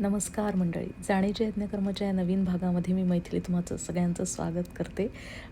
नमस्कार मंडळी. जाणीच्या यज्ञकर्माच्या या नवीन भागामध्ये मी मैथिली तुम्हाचं सगळ्यांचं स्वागत करते.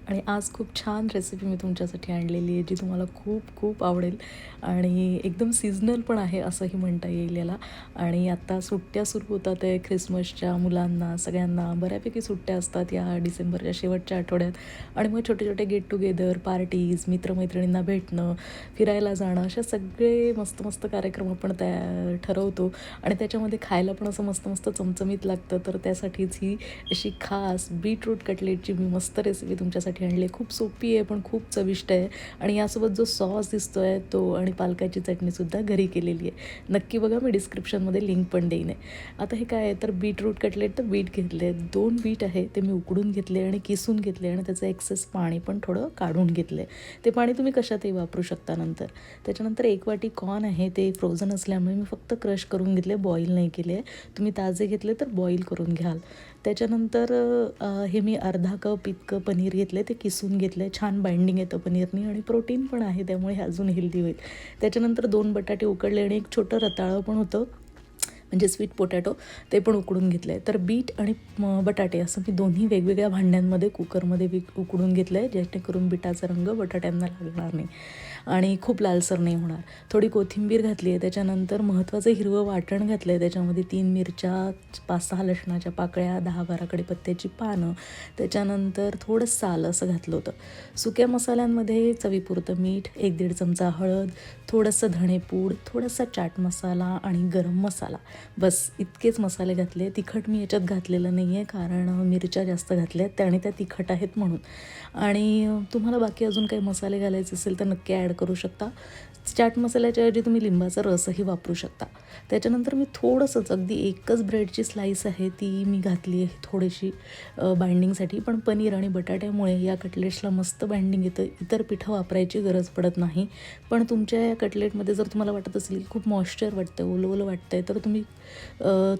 आणि आज खूप छान रेसिपी मी तुमच्यासाठी आणलेली आहे जी तुम्हाला खूप खूप आवडेल. आणि एकदम सीझनल पण आहे असंही म्हणता येईल याला. आणि आत्ता सुट्ट्या सुरू होतात आहे ख्रिसमसच्या मुलांना सगळ्यांना. बऱ्यापैकी सुट्ट्या असतात या डिसेंबरच्या शेवटच्या आठवड्यात. आणि मग छोटे छोटे गेट टुगेदर पार्टीज मित्रमैत्रिणींना भेटणं फिरायला जाणं अशा सगळे मस्त मस्त कार्यक्रम आपण त्या ठरवतो. आणि त्याच्यामध्ये खायला पण असं मस्त मस्त मस्त चमचमीत लागतं तर त्यासाठीच ही अशी खास बीटरूट कटलेटची मी मस्त रेसिपी तुमच्यासाठी आणली आहे. खूप सोपी आहे पण खूप चविष्ट आहे. आणि यासोबत जो सॉस दिसतो आहे तो आणि पालकाची चटणीसुद्धा घरी केलेली आहे. नक्की बघा मी डिस्क्रिप्शनमध्ये लिंक पण देईन आहे. आता हे काय आहे? तर बीटरूट कटलेट तर बीट घेतले दोन बीट आहे ते मी उकडून घेतले आणि किसून घेतले आणि त्याचं एक्सेस पाणी पण थोडं काढून घेतले. ते पाणी तुम्ही कशातही वापरू शकता नंतर. त्याच्यानंतर एक वाटी कॉर्न आहे ते फ्रोझन असल्यामुळे मी फक्त क्रश करून घेतले बॉईल नाही केले. तुम्ही ताजे घेतले तर बॉईल करून घ्याल. त्याच्यानंतर हे मी अर्धा कप इतकं पनीर घेतलं ते किसून घेतलं आहे छान बाइंडिंग येतं पनीरनी आणि प्रोटीन पण आहे त्यामुळे हे अजून हेल्दी होईल. त्याच्यानंतर दोन बटाटे उकडले आणि एक छोटं रताळं पण होतं म्हणजे स्वीट पोटॅटो ते पण उकडून घेतलं आहे तर बीट आणि म, बटाटे असं मी दोन्ही वेगवेगळ्या भांड्यांमध्ये कुकरमध्ये विक उकडून घेतलं आहे जेणेकरून बिटाचा रंग बटाट्यांना लागणार नाही. आणि खूप लालसर नाही होणार. थोडी कोथिंबीर घातली आहे त्याच्यानंतर महत्त्वाचं हिरवं वाटण घातलं आहे त्याच्यामध्ये तीन मिरच्या पाच सहा लसणाच्या पाकळ्या दहा बारा कडीपत्त्याची पानं त्याच्यानंतर थोडं साल असं घातलं होतं. सुक्या मसाल्यांमध्ये चवीपुरतं मीठ एक दीड चमचा हळद थोडंसं धणेपूड थोडासा चाट मसाला आणि गरम मसाला. बस इतकेच मसाले घातले. तिखट मी याच्यात घातलेलं नाही आहे कारण मिरच्या जास्त घातल्या आहेत त्याने त्या तिखट आहेत म्हणून. आणि तुम्हाला बाकी अजून काही मसाले घालायचे असेल तर नक्की ॲड करू शकता. चाट मसाल्याच्या ऐवजी तुम्ही लिंबाचा रसही वापरू शकता. त्याच्यानंतर मी थोडंसंच अगदी एकच ब्रेडची स्लाईस आहे ती मी घातली आहे थोडीशी बाइंडिंगसाठी पण पनीर आणि बटाट्यामुळे या कटलेट्सला मस्त बाइंडिंग येतं. इतर पिठं वापरायची गरज पडत नाही. पण तुमच्या या कटलेटमध्ये जर तुम्हाला वाटत असेल की खूप मॉइश्चर वाटतं ओलं ओलं वाटतं आहे तर तुम्ही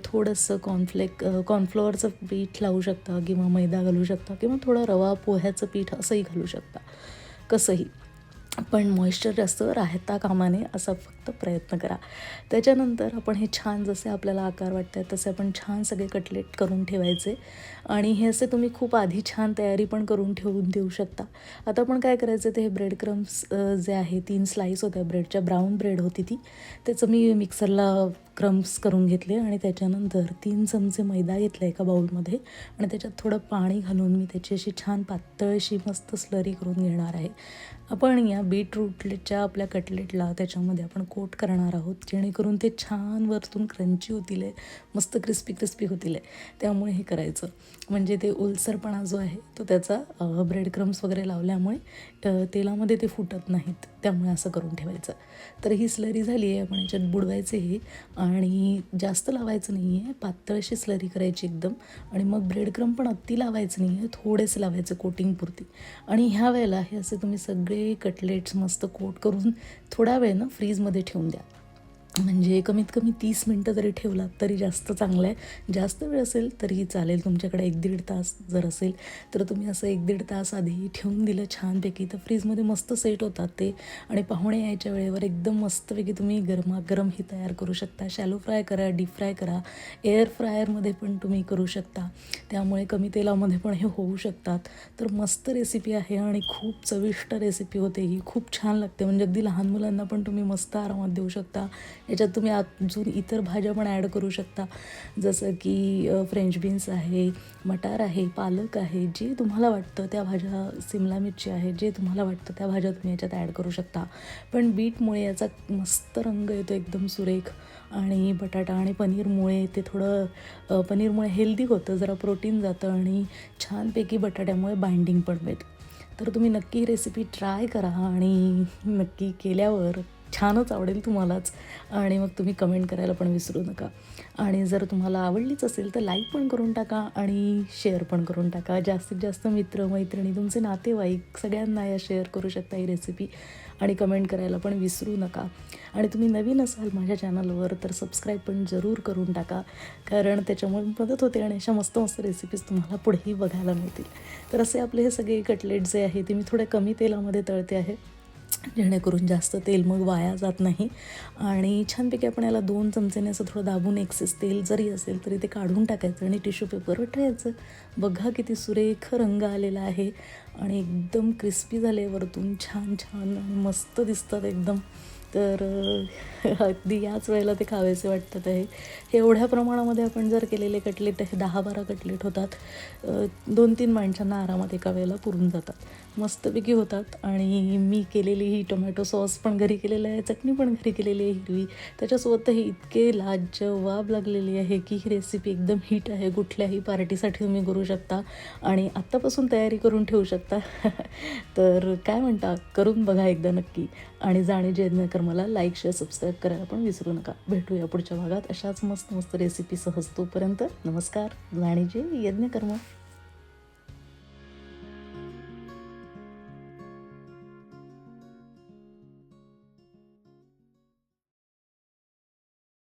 थोडंसं कॉर्नफ्लेक कॉर्नफ्लॉवरचं पीठ लावू शकता किंवा मैदा घालू शकता किंवा थोडं रवा पोह्याचं पीठ असंही घालू शकता. कसंही. पण मॉइश्चर जास्त राहता कामा नये असा फक्त प्रयत्न करा. त्याच्यानंतर आपण हे छान जसे आपल्याला आकार वाटत आहेत तसे आपण छान सगळे कटलेट करून ठेवायचे. आणि हे असे तुम्ही खूप आधी छान तयारी पण करून ठेवून देऊ शकता. आता आपण काय करायचं ते हे ब्रेड क्रम्स जे आहे तीन स्लाईस होत्या ब्रेडच्या ब्राऊन ब्रेड होती ती. त्याचं मी मिक्सरला क्रम्स करून घेतले आणि त्याच्यानंतर तीन चमचे मैदा घेतला एका बाऊलमध्ये आणि त्याच्यात थोडं पाणी घालून मी त्याची अशी छान पातळ अशी मस्त स्लरी करून घेणार आहे. आपण या बीटरूटच्या आपल्या कटलेटला त्याच्यामध्ये आपण कोट करणार आहोत जेणेकरून ते छान वरतून क्रंची होतील आहे, मस्त क्रिस्पी क्रिस्पी होतील. आहे. त्यामुळे हे करायचं. म्हणजे ते ओलसरपणा जो आहे तो त्याचा ब्रेड क्रम्स वगैरे लावल्यामुळे तेलामध्ये ते फुटत नाहीत. त्यामुळे असं करून ठेवायचं. तर ही स्लरी झाली आहे आपण याच्यात बुडवायचे हे. आणि जास्त लावायचं नाही आहे. पातळशी स्लरी करायची एकदम. आणि मग ब्रेड क्रम पण अति लावायचं नाही आहे. थोडेसे लावायचं कोटिंगपुरती आणि ह्या वेळेला हे असे तुम्ही सगळे कटलेट्स मस्त कोट करून थोडा वेळ ना फ्रीजमध्ये ठेवून द्या. म्हणजे कमीत कमी तीस मिनटं जरी ठेवलात तरी जास्त चांगलं आहे जास्त वेळ असेल तरीही चालेल. तुमच्याकडे एक दीड तास जर असेल तर तुम्ही असं एक दीड तास आधी ठेवून दिलं छानपैकी. तर फ्रीजमध्ये मस्त सेट होतात ते. आणि पाहुणे यायच्या वेळेवर एकदम मस्तपैकी तुम्ही गरमागरम ही तयार करू शकता. शॅलो फ्राय करा डीप फ्राय करा. एअर फ्रायरमध्ये पण तुम्ही करू शकता. त्यामुळे कमी तेलामध्ये पण हे होऊ शकतात. तर मस्त रेसिपी आहे आणि खूप चविष्ट रेसिपी होते ही. खूप छान लागते. म्हणजे अगदी लहान मुलांना पण तुम्ही मस्त आरामात देऊ शकता. याच्यात तुम्ही अजून इतर भाज्या पण ॲड करू शकता. जसं की फ्रेंच बीन्स आहे मटार आहे पालक आहे जे तुम्हाला वाटतं त्या भाज्या सिमला मिरची आहे जे तुम्हाला वाटतं त्या भाज्या तुम्ही याच्यात ॲड करू शकता. पण बीटमुळे याचा मस्त रंग येतो एकदम सुरेख आणि बटाटा आणि पनीरमुळे ते थोडं पनीरमुळे हेल्दी होतं जरा प्रोटीन जातं आणि छानपैकी बटाट्यामुळे बाइंडिंग पण मिळतं तर तुम्ही नक्की रेसिपी ट्राय करा आणि नक्की केल्यावर छानच आवडेल तुम्हालाच. आणि मग तुम्ही कमेंट करायला पण विसरू नका. आणि जर तुम्हाला आवडलीच असेल तर लाईक पण करून टाका आणि शेअर पण करून टाका. जास्तीत जास्त मित्र मैत्रिणी तुमचे नातेवाईक सगळ्यांना या शेअर करू शकता ही रेसिपी आणि कमेंट करायला पण विसरू नका. आणि तुम्ही नवीन असाल माझ्या चॅनलवर तर सबस्क्राईब पण जरूर करून टाका. कारण त्याच्यामुळे मदत होते आणि अशा मस्त मस्त रेसिपीज तुम्हाला पुढेही बघायला मिळतील. तर असे आपले हे सगळे कटलेट जे आहे ते मी थोड्या कमी तेलामध्ये तळते आहे. जेणेकरून जास्त तेल मग वाया जात नाही. आणि छानपैकी आपण याला दोन चमचेने असं थोडं दाबून एक्सेस तेल जरी असेल तरी ते काढून टाकायचं आणि टिश्यू पेपरवर ठेवायचं बघा किती सुरेख रंग आलेला आहे आणि एकदम क्रिस्पी झाले वरतून. छान छान मस्त दिसतात एकदम. तर अगदी याच वेळेला ते खावेसे वाटतात आहे. हे एवढ्या प्रमाणामध्ये आपण जर केलेले कटलेट हे दहा बारा कटलेट होतात. दोन तीन माणसांना आरामात एका वेळेला पुरून जातात. मस्तपैकी होतात. आणि मी केलेली ही टोमॅटो सॉस पण घरी केलेलं आहे. चटणी पण घरी केलेली आहे हिरवी. त्याच्यासोबत हे इतके लाजवाब लागलेली आहे की ही रेसिपी एकदम हिट आहे. कुठल्याही पार्टीसाठी तुम्ही करू शकता. आणि आत्तापासून तयारी करून ठेवू शकता. तर काय म्हणता? करून बघा एकदा नक्की. आणि जाणे मला लाईक शेअर सबस्क्राईब करायला पण विसरू नका. भेटूया पुढच्या भागात. अशाच मस्त मस्त रेसिपी सहज तोपर्यंत नमस्कार. जाणीजे यज्ञकर्म.